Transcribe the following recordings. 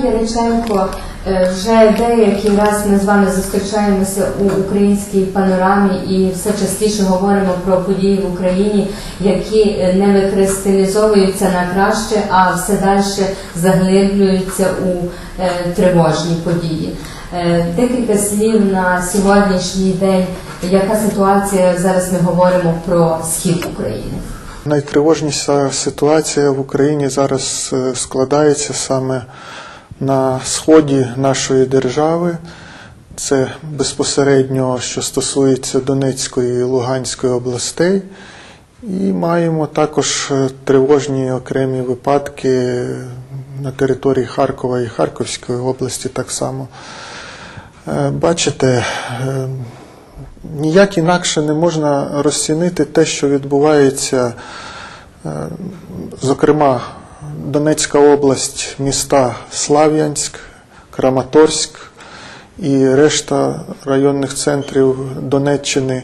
Пане Кириченко, е, вже деякий раз ми з вами зустрічаємося у українській панорамі і все частіше говоримо про події в Україні, які е, не викристалізовуються на краще, а все далі заглиблюються у е, тривожні події. Декілька слів на сьогоднішній день. Яка ситуація зараз ми говоримо про схід України? Найтривожніша ситуація в Україні зараз складається саме на сході нашої держави. Це безпосередньо, що стосується Донецької і Луганської областей. І маємо також е, тривожні окремі випадки на території Харкова і Харківської області так само. Е, Бачите, е, ніяк інакше не можна розцінити те, що відбувається, зокрема, Донецька область, міста Слав'янськ, Краматорськ і решта районних центрів Донеччини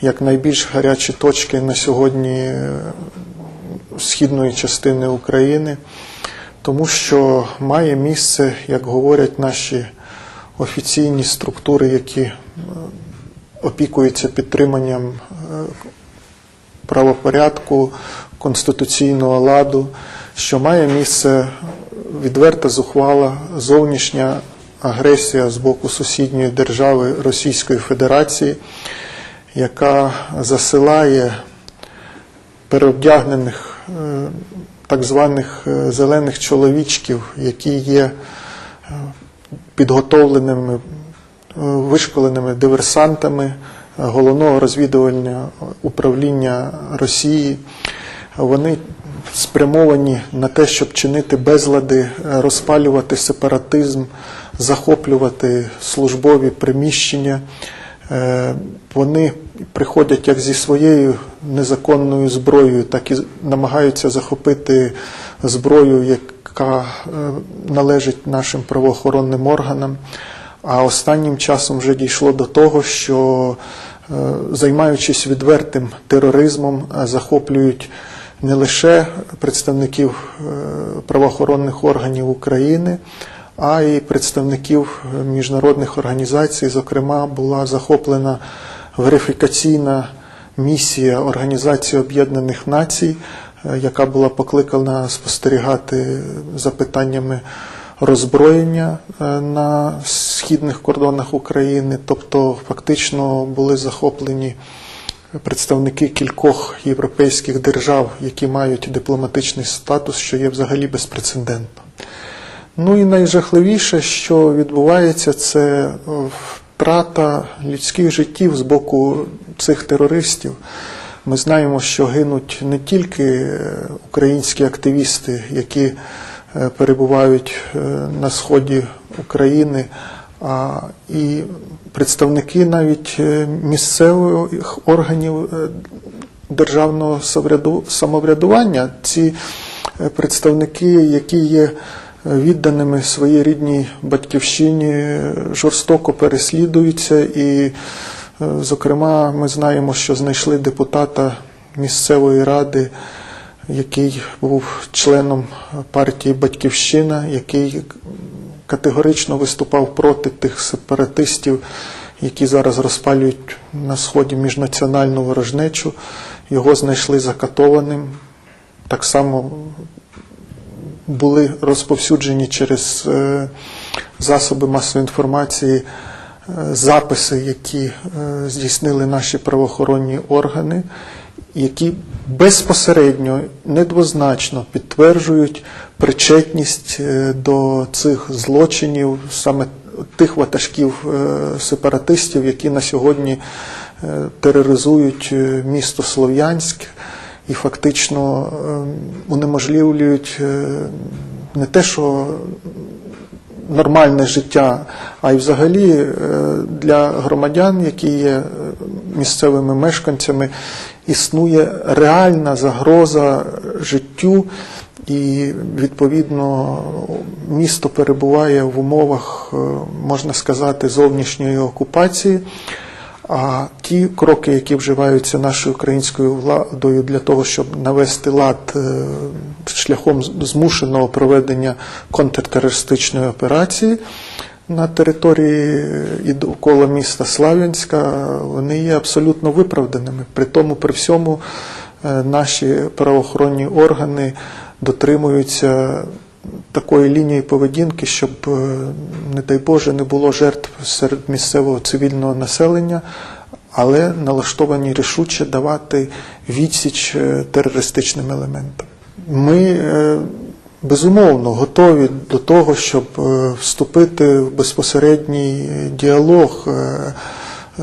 як найбільш гарячі точки на сьогодні е, східної частини України, тому що має місце, як говорять наші офіційні структури, які е, опікуються підтриманням е, правопорядку, конституційного ладу, що має місце відверта зухвала зовнішня агресія з боку сусідньої держави Російської Федерації, яка засилає переобдягнених е, так званих е, зелених чоловічків, які є е, підготовленими, вишколеними диверсантами головного розвідувального управління Росії. Вони спрямовані на те, щоб чинити безлади, е, розпалювати сепаратизм, захоплювати службові приміщення. Е, Вони приходять як зі своєю незаконною зброєю, так і намагаються захопити зброю, яка е, належить нашим правоохоронним органам. А останнім часом вже дійшло до того, що, займаючись відвертим тероризмом, захоплюють не лише представників е, правоохоронних органів України, а й представників міжнародних організацій. Зокрема, була захоплена верифікаційна місія Організації Об'єднаних Націй, е, яка була покликана спостерігати за питаннями роззброєння е, на східних кордонах України, тобто фактично були захоплені представники кількох європейських держав, які мають дипломатичний статус, що є взагалі безпрецедентно. Ну і найжахливіше, що відбувається, це втрата людських життів з боку цих терористів. Ми знаємо, що гинуть не тільки е, українські активісти, які е, перебувають е, на сході України, і представники навіть е, місцевих органів е, державного самоврядування. Ці е, представники, які є відданими своїй рідній батьківщині, жорстоко переслідуються. І, зокрема, ми знаємо, що знайшли депутата місцевої ради, який був членом партії Батьківщина, який категорично виступав проти тих сепаратистів, які зараз розпалюють на сході міжнаціональну ворожнечу. Його знайшли закатованим. Так само були розповсюджені через е, засоби масової інформації е, записи, які е, здійснили наші правоохоронні органи, які безпосередньо недвозначно підтверджують причетність е, до цих злочинів саме тих ватажків е, сепаратистів, які на сьогодні е, тероризують місто Слов'янськ і фактично е, унеможливлюють не те, що нормальне життя, а й взагалі для громадян, які є місцевими мешканцями, існує реальна загроза життю, і відповідно місто перебуває в умовах, е, можна сказати, зовнішньої окупації. А ті кроки, які вживаються нашою українською владою для того, щоб навести лад е, шляхом змушеного проведення контртерористичної операції на території і довкола міста Слав'янська, вони є абсолютно виправданими. При тому, при всьому, е, наші правоохоронні органи дотримуються такої лінії поведінки, щоб, е, не дай Боже, не було жертв серед місцевого цивільного населення, але налаштовані рішуче давати відсіч е, терористичним елементам. Ми е, безумовно готові до того, щоб вступити в безпосередній діалог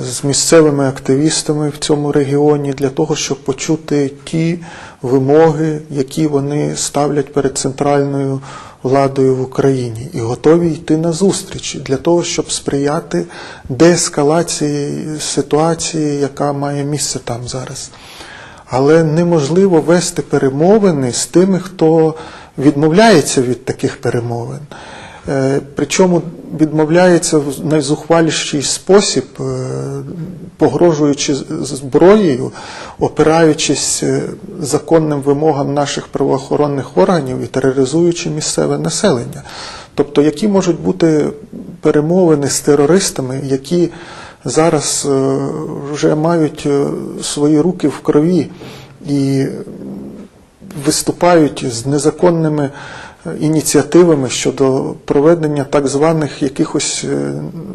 з місцевими активістами в цьому регіоні для того, щоб почути ті вимоги, які вони ставлять перед центральною владою в Україні, і готові йти на зустріч для того, щоб сприяти деескалації ситуації, яка має місце там зараз. Але неможливо вести перемовини з тими, хто відмовляється від таких перемовин. Е, Причому відмовляється в найзухваліший спосіб, е, погрожуючи зброєю, опираючись е, законним вимогам наших правоохоронних органів і тероризуючи місцеве населення. Тобто, які можуть бути перемовини з терористами, які зараз вже мають свої руки в крові і виступають з незаконними ініціативами щодо проведення так званих якихось е,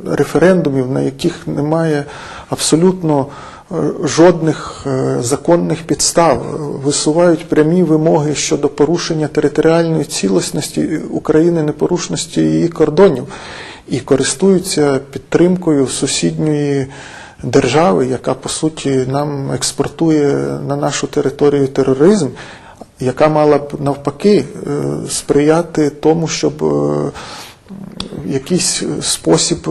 референдумів, на яких немає абсолютно е, жодних е, законних підстав, висувають прямі вимоги щодо порушення територіальної цілісності України, непорушності її кордонів і користуються підтримкою сусідньої держави, яка по суті нам експортує на нашу територію тероризм, яка мала б навпаки е, сприяти тому, щоб е, в якийсь спосіб е,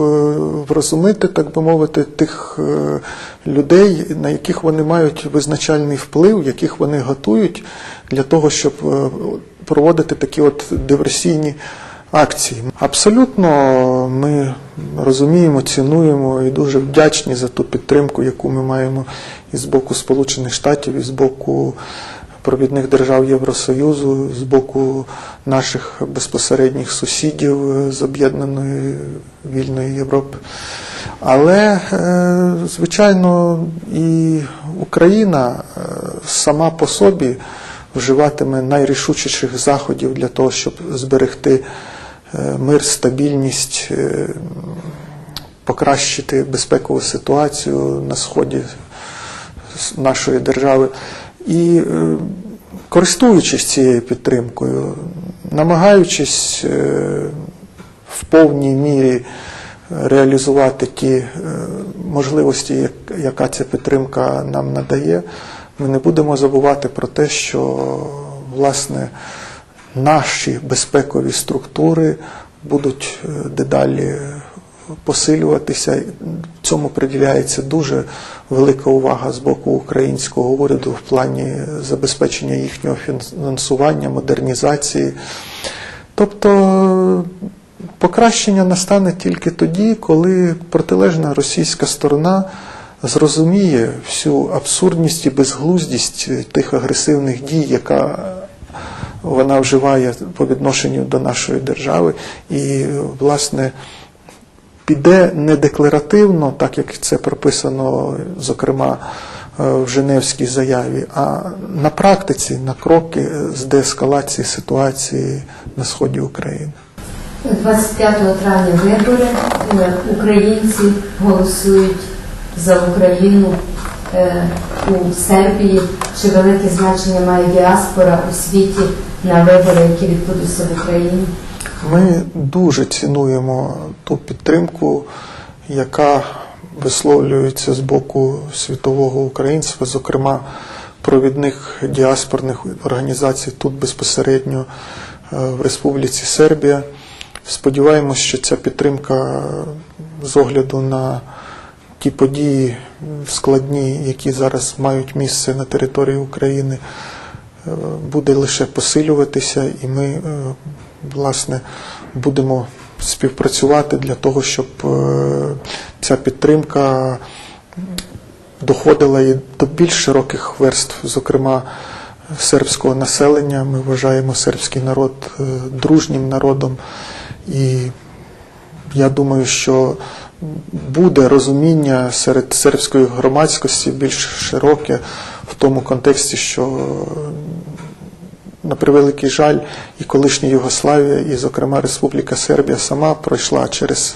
врозумити, так би мовити, тих е, людей, на яких вони мають визначальний вплив, яких вони готують для того, щоб е, проводити такі от диверсійні акції. Абсолютно ми розуміємо, цінуємо і дуже вдячні за ту підтримку, яку ми маємо і з боку Сполучених Штатів, і з боку провідних держав Євросоюзу, з боку наших безпосередніх сусідів з об'єднаної вільної Європи. Але, е, звичайно, і Україна е, сама по собі вживатиме найрішучіших заходів для того, щоб зберегти е, мир, стабільність, покращити безпекову ситуацію на сході нашої держави. І е, користуючись цією підтримкою, намагаючись е, в повній мірі реалізувати ті е, можливості, яка ця підтримка нам надає, ми не будемо забувати про те, що власне наші безпекові структури будуть дедалі посилюватися. Цьому приділяється дуже велика увага з боку українського уряду в плані забезпечення їхнього фінансування, модернізації. Тобто покращення настане тільки тоді, коли протилежна російська сторона зрозуміє всю абсурдність і безглуздість тих агресивних дій, яка вона вживає по відношенню до нашої держави, і, власне, піде не декларативно, так як це прописано, зокрема, е, в Женевській заяві, а на практиці, на кроки з деескалації ситуації на сході України. 25 травня вибори. Е, Українці голосують за Україну е, у Сербії. Чи велике значення має діаспора у світі на вибори, які відбудуться в Україні? Ми дуже цінуємо ту підтримку, яка висловлюється з боку світового українства, зокрема провідних діаспорних організацій тут безпосередньо е, в Республіці Сербія. Сподіваємось, що ця підтримка з огляду на ті події складні, які зараз мають місце на території України, е, буде лише посилюватися, і ми, е, власне, будемо співпрацювати для того, щоб е, ця підтримка доходила і до більш широких верств, зокрема сербського населення. Ми вважаємо сербський народ е, дружнім народом. І я думаю, що буде розуміння серед сербської громадськості більш широке в тому контексті, що на превеликий жаль, і колишня Югославія, і, зокрема, Республіка Сербія сама пройшла через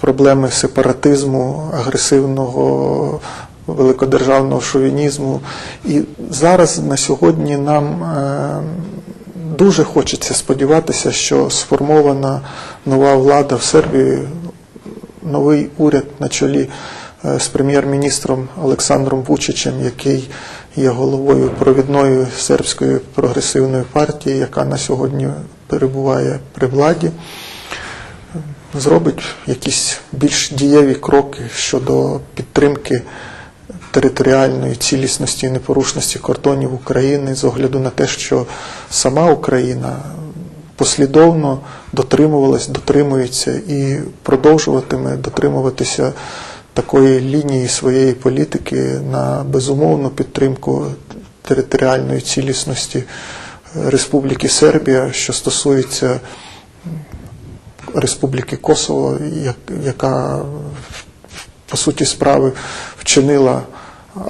проблеми сепаратизму, агресивного великодержавного шовінізму. І зараз на сьогодні нам е, дуже хочеться сподіватися, що сформована нова влада в Сербії, новий уряд на чолі е, з прем'єр-міністром Олександром Вучичем, який є головою провідної сербської прогресивної партії, яка на сьогодні перебуває при владі, зробить якісь більш дієві кроки щодо підтримки територіальної цілісності і непорушності кордонів України з огляду на те, що сама Україна послідовно дотримувалась, дотримується і продовжуватиме дотримуватися такої лінії своєї політики на безумовну підтримку територіальної цілісності Республіки Сербія, що стосується Республіки Косово, яка по суті справи вчинила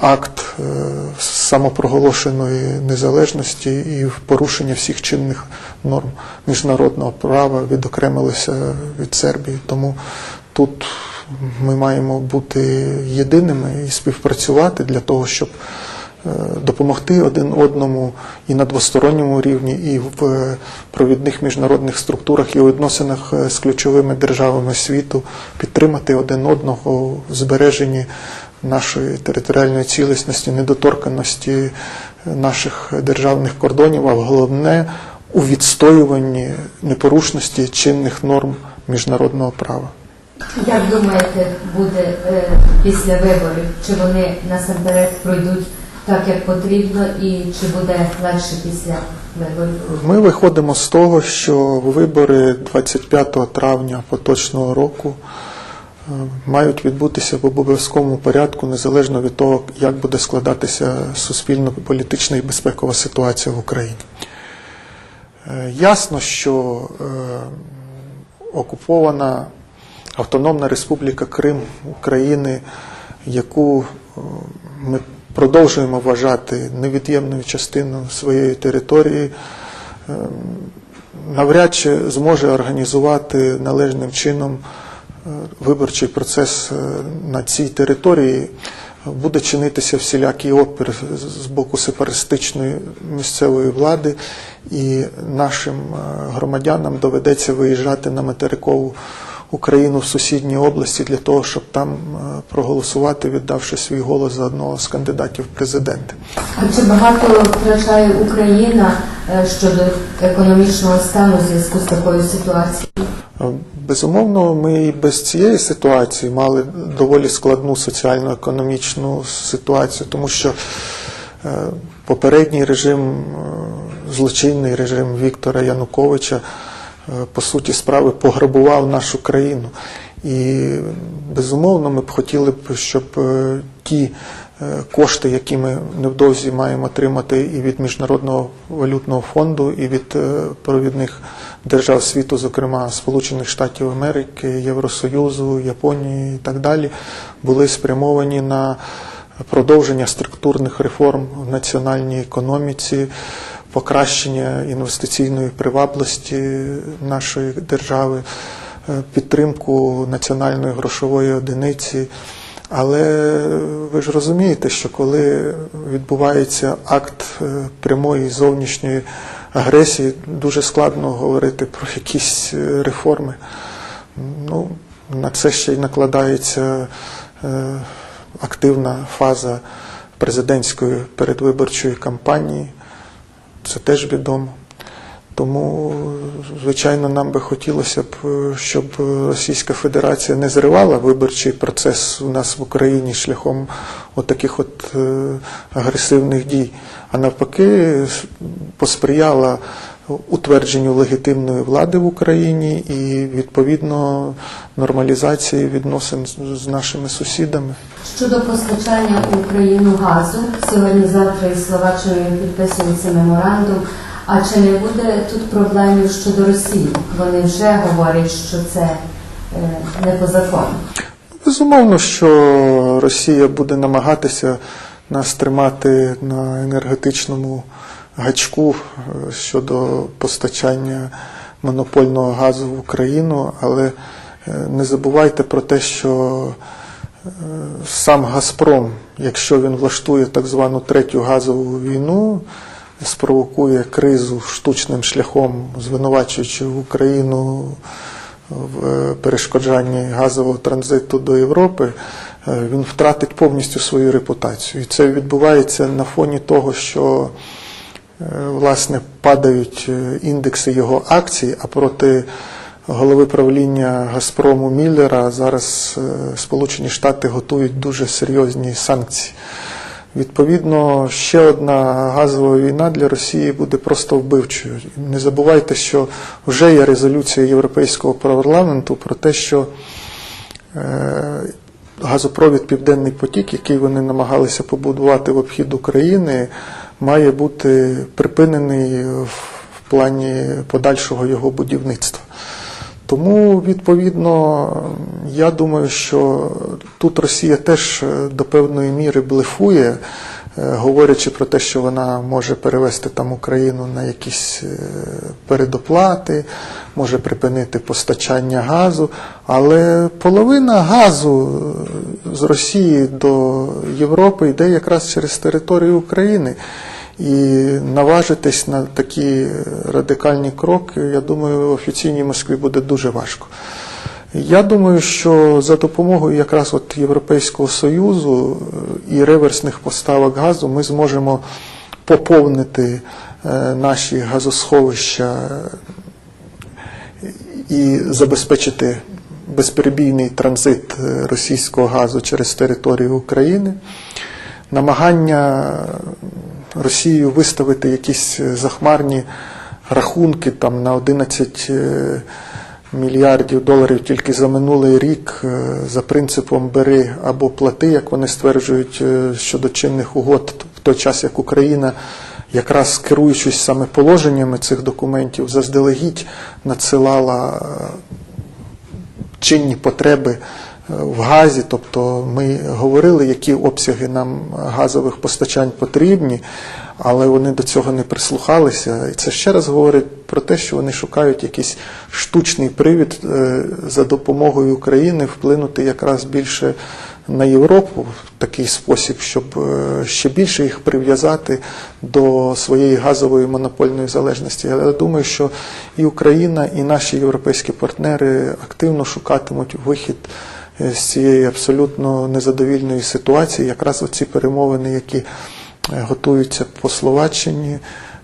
акт е, самопроголошеної незалежності і порушення всіх чинних норм міжнародного права відокремилися від Сербії. Тому тут ми маємо бути єдиними і співпрацювати для того, щоб е, допомогти один одному і на двосторонньому рівні, і в провідних міжнародних структурах і у відносинах е, з ключовими державами світу, підтримати один одного в збереженні нашої територіальної цілісності, недоторканості е, наших державних кордонів, а головне у відстоюванні непорушності чинних норм міжнародного права. Як думаєте, буде е, після виборів? Чи вони насамперед пройдуть так, як потрібно, і чи буде легше після виборів? Ми виходимо з того, що вибори 25 травня поточного року е, мають відбутися в обов'язковому порядку, незалежно від того, як буде складатися суспільно-політична і безпекова ситуація в Україні. Е, Ясно, що е, окупована Автономна Республіка Крим України, яку е, ми продовжуємо вважати невід'ємною частиною своєї території, е, навряд чи зможе організувати належним чином е, виборчий процес на цій території. Буде чинитися всілякий опір з- боку сепаратистичної місцевої влади, і нашим громадянам доведеться виїжджати на материкову Україну в сусідні області для того, щоб там е, проголосувати, віддавши свій голос за одного з кандидатів в президенти. А чи багато втрачає Україна е, щодо економічного стану в зв'язку з такою ситуацією? Безумовно, ми і без цієї ситуації мали доволі складну соціально-економічну ситуацію, тому що е, попередній режим, е, злочинний режим Віктора Януковича, е, по суті справи пограбував нашу країну. І безумовно, ми б хотіли б, щоб е, ті е, кошти, які ми невдовзі маємо отримати і від Міжнародного валютного фонду, і від е, провідних держав світу, зокрема Сполучених Штатів Америки, Євросоюзу, Японії і так далі, були спрямовані на продовження структурних реформ в національній економіці, покращення інвестиційної привабливості нашої держави, е, підтримку національної грошової одиниці. Але ви ж розумієте, що коли відбувається акт е, прямої зовнішньої агресії, дуже складно говорити про якісь е, реформи. Ну, на це ще й накладається активна фаза президентської передвиборчої кампанії. Це теж відомо. Тому, звичайно, нам би хотілося б, щоб Російська Федерація не зривала виборчий процес у нас в Україні шляхом отаких от е, агресивних дій, а навпаки посприяла утвердженню легітимної влади в Україні і відповідно нормалізації відносин з- нашими сусідами. Щодо постачання в Україну газу, сьогодні-завтра із Словаччиною підписується меморандум. А чи не буде тут проблемів щодо Росії? Вони вже говорять, що це е, не по закону. Безумовно, що Росія буде намагатися нас тримати на енергетичному гачку е, щодо постачання монопольного газу в Україну, але е, не забувайте про те, що е, сам Газпром, якщо він влаштує так звану третю газову війну, спровокує кризу штучним шляхом, звинувачуючи Україну в перешкоджанні газового транзиту до Європи, він втратить повністю свою репутацію. І це відбувається на фоні того, що власне падають е, індекси його акцій, а проти голови правління Газпрому Міллера зараз е, Сполучені Штати готують дуже серйозні санкції. Відповідно, ще одна газова війна для Росії буде просто вбивчою. Не забувайте, що вже є резолюція Європейського парламенту про те, що е, газопровід Південний потік, який вони намагалися побудувати в обхід України, має бути припинений в плані подальшого його будівництва. Тому, відповідно, я думаю, що тут Росія теж е, до певної міри блефує, е, говорячи про те, що вона може перевести там Україну на якісь е, передоплати, може припинити постачання газу, але половина газу з Росії до Європи йде якраз через територію України. І наважитись на такі радикальні кроки, я думаю, офіційній Москві буде дуже важко. Я думаю, що за допомогою якраз от Європейського Союзу е, і реверсних поставок газу ми зможемо поповнити е, наші газосховища і забезпечити безперебійний транзит е, російського газу через територію України. Намагання Росію виставити якісь е, захмарні рахунки там на 11 е, мільярдів доларів тільки за минулий рік за принципом бери або плати, як вони стверджують щодо чинних угод, в той час як Україна, якраз керуючись саме положеннями цих документів, заздалегідь надсилала чинні потреби е, в газі, тобто ми говорили, які обсяги нам газових постачань потрібні, але вони до цього не прислухалися. І це ще раз говорить про те, що вони шукають якийсь штучний привід е, за допомогою України вплинути якраз більше на Європу в такий спосіб, щоб е, ще більше їх прив'язати до своєї газової монопольної залежності. Але я думаю, що і Україна, і наші європейські партнери активно шукатимуть вихід е, з цієї абсолютно незадовільної ситуації. Якраз оці перемовини, які е, готуються по Словаччині,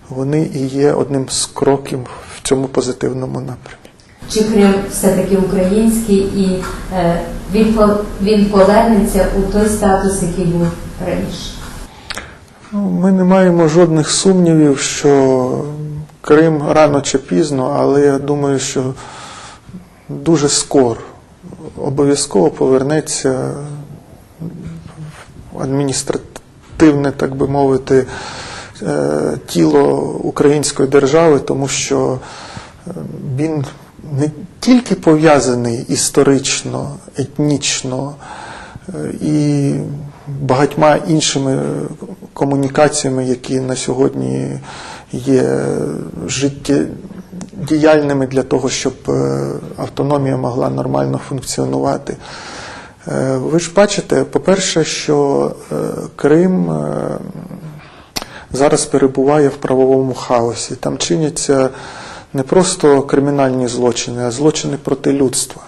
вони і є одним з кроків в цьому позитивному напрямі. Чи Крим все-таки український і е, він, він повернеться у той статус, який був раніше? Ну, Ми не маємо жодних сумнівів, що Крим рано чи пізно, але я думаю, що дуже скоро обов'язково повернеться адміністративне, так би мовити, е, тіло української держави, тому що е, він не тільки пов'язаний історично, етнічно е, і багатьма іншими комунікаціями, які на сьогодні є життєдіяльними для того, щоб е, автономія могла нормально функціонувати. Е, Ви ж бачите, по-перше, що Крим зараз перебуває в правовому хаосі. Там чиняться не просто кримінальні злочини, а злочини проти людства.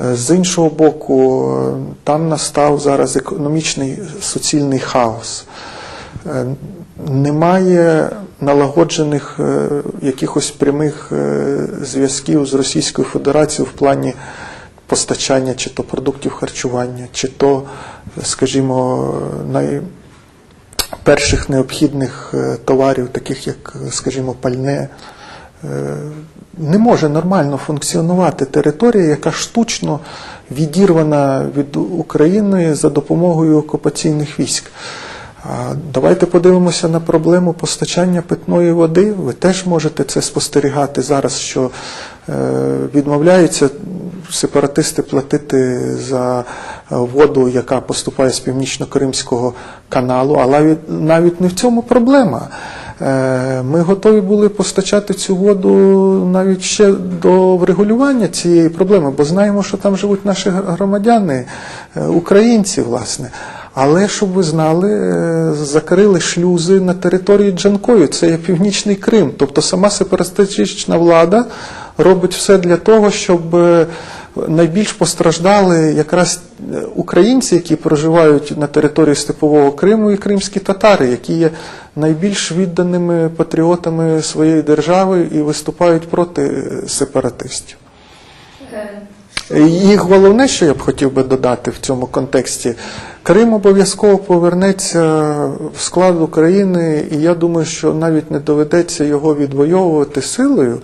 Е, З іншого боку, е, там настав зараз економічний суцільний хаос. Е, Немає налагоджених якихось прямих зв'язків з Російською Федерацією в плані постачання чи то продуктів харчування, чи то, скажімо, найперших необхідних товарів, таких як, скажімо, пальне. Е, Не може нормально функціонувати територія, яка штучно відірвана від України за допомогою окупаційних військ. Давайте подивимося на проблему постачання питної води. Ви теж можете це спостерігати зараз, що е, відмовляються сепаратисти платити за воду, яка поступає з північно-кримського каналу, але навіть не в цьому проблема. Е, Ми готові були постачати цю воду навіть ще до врегулювання цієї проблеми, бо знаємо, що там живуть наші громадяни, е, українці, власне. Але щоб ви знали, е, закрили шлюзи на території Джанкою, це є північний Крим. Тобто сама сепаратистична влада робить все для того, щоб найбільш постраждали якраз е, українці, які проживають на території Степового Криму, і кримські татари, які є найбільш відданими патріотами своєї держави і виступають проти е, сепаратистів. Їх головне, що я б хотів би додати в цьому контексті, Крим обов'язково повернеться в склад України, і я думаю, що навіть не доведеться його відвоювати силою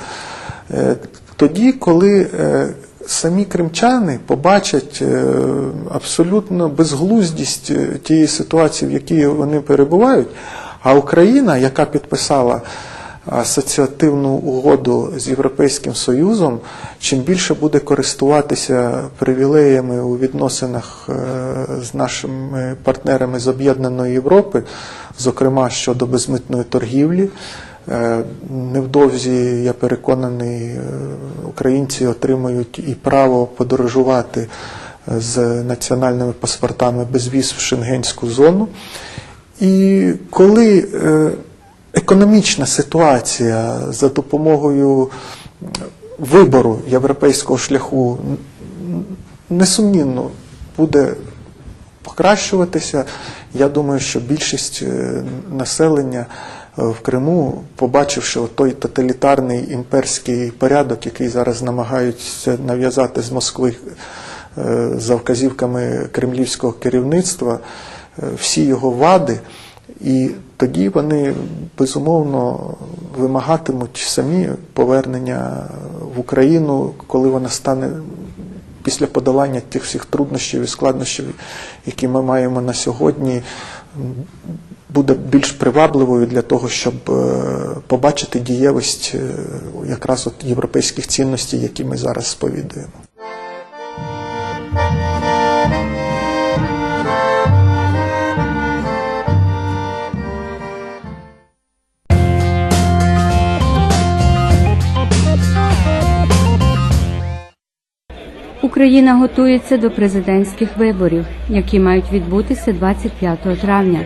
е, тоді, коли е, самі кримчани побачать е, абсолютно безглуздість е, тієї ситуації, в якій вони перебувають, а Україна, яка підписала асоціативну угоду з Європейським Союзом, чим більше буде користуватися привілеями у відносинах е, з нашими партнерами з Об'єднаної Європи, зокрема щодо безмитної торгівлі. Е, Невдовзі, я переконаний, е, українці отримають і право подорожувати е, з національними паспортами без віз в шенгенську зону. І коли економічна ситуація за допомогою вибору європейського шляху н- несумнівно буде покращуватися, я думаю, що більшість населення в Криму, побачивши той тоталітарний імперський порядок, який зараз намагаються нав'язати з Москви е, за вказівками кремлівського керівництва, е, всі його вади, і тоді вони безумовно вимагатимуть самі повернення в Україну, коли вона стане після подолання тих всіх труднощів і складнощів, які ми маємо на сьогодні, буде більш привабливою для того, щоб е, побачити дієвість е, якраз от європейських цінностей, які ми зараз сповідуємо. Україна готується до президентських виборів, які мають відбутися 25 травня.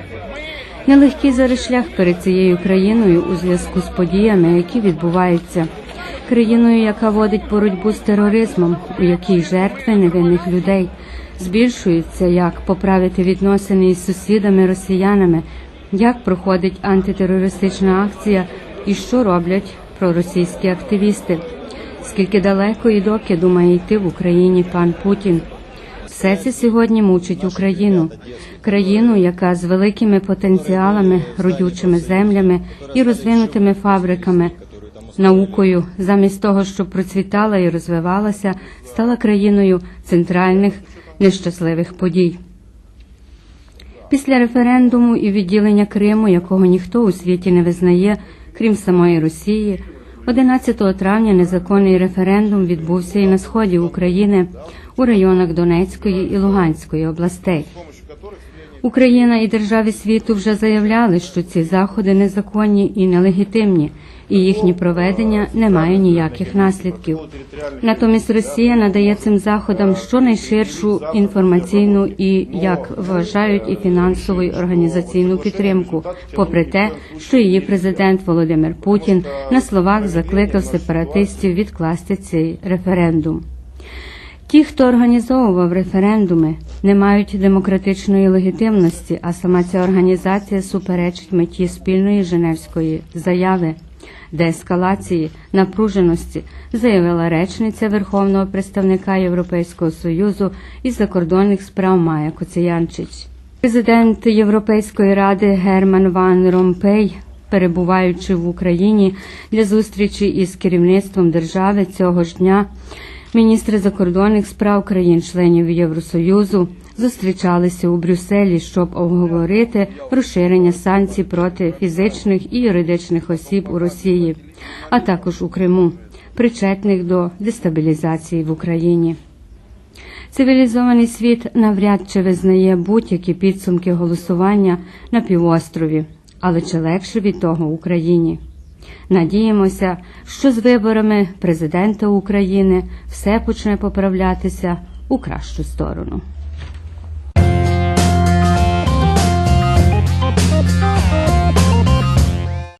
Нелегкий зараз шлях перед цією країною у зв'язку з подіями, які відбуваються, країною, яка водить боротьбу з тероризмом, у якій жертви невинних людей збільшуються, як поправити відносини із сусідами росіянами, як проходить антитерористична акція і що роблять проросійські активісти. Скільки далеко і доки думає йти в Україні пан Путін? Все це сьогодні мучить Україну, країну, яка з великими потенціалами, родючими землями і розвинутими фабриками, наукою, замість того, щоб процвітала і розвивалася, стала країною центральних нещасливих подій. Після референдуму і відділення Криму, якого ніхто у світі не визнає, крім самої Росії, 11 травня незаконний референдум відбувся і на сході України у районах Донецької і Луганської областей. Україна і держави світу вже заявляли, що ці заходи незаконні і нелегітимні, і їхнє проведення не має ніяких наслідків. Натомість Росія надає цим заходам щонайширшу інформаційну і, як вважають, і фінансову і організаційну підтримку, попри те, що її президент Володимир Путін на словах закликав сепаратистів відкласти цей референдум. Ті, хто організовував референдуми, не мають демократичної легітимності, а сама ця організація суперечить меті спільної Женевської заяви деескалації напруженості, заявила речниця Верховного представника Європейського союзу із закордонних справ Майя Коціянчич. Президент Європейської ради Герман Ван Ромпей перебуваючи в Україні для зустрічі із керівництвом держави цього ж дня, міністри закордонних справ країн-членів Євросоюзу зустрічалися у Брюсселі, щоб обговорити розширення санкцій проти фізичних і юридичних осіб у Росії, а також у Криму, причетних до дестабілізації в Україні. Цивілізований світ навряд чи визнає будь-які підсумки голосування на півострові, але чи легше від того Україні? Надіємося, що з виборами президента України все почне поправлятися у кращу сторону.